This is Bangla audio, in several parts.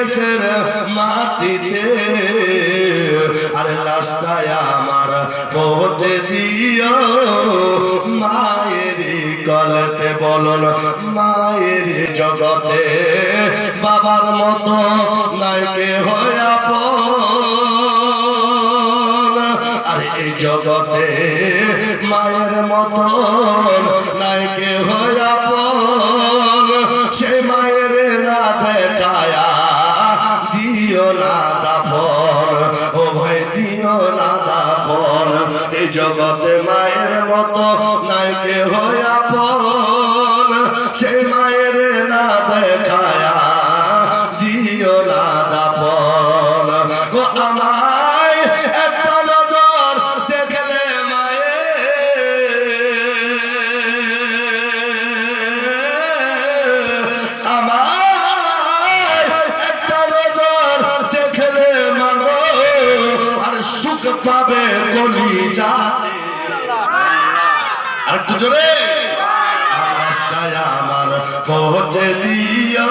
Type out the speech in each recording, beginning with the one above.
দেশের মাটিতে। আরে লাশটায় আমার পৌঁছে দিও। মায়ের কলতে বলল, মায়ের জগতে বাবার মতো নাইকে হইয়া আরে এই জগতে মায়ের মতো নাইকে দাফন এই জগতে মায়ের মতো নাইকে হইয়া সে মায়ের না দেখায়া সুখ পাবে গলি যাতে আর একটু জোরে। রাস্তায় আমার পৌঁছে দিও।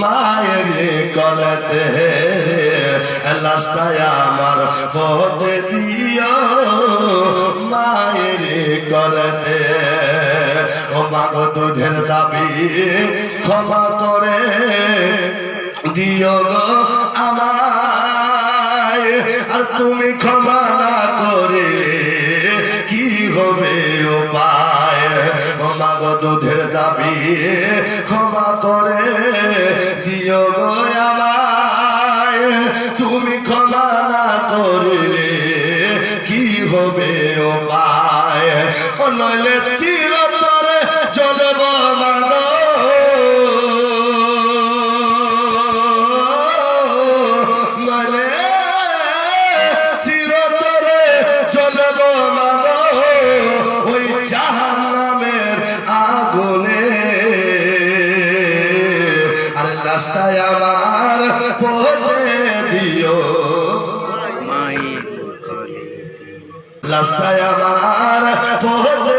মায়ের কলতে লাস্টায় আমার পৌঁছে দিও। মায়ের কলতে ও মাগো দুধের দাবি ক্ষমা করে। দিও গো আমায়। আর তুমি ক্ষমা না করে কি হবে উপায়? মাগো দুধের দাবি, ক্ষমা করে দিও গো তুমি ক্ষমা না করলে কি হবে উপায়? নইলে চিরতরে আর লাস্টায় আমার পৌঁছে দিও। রাস্তায় আমার পৌঁছে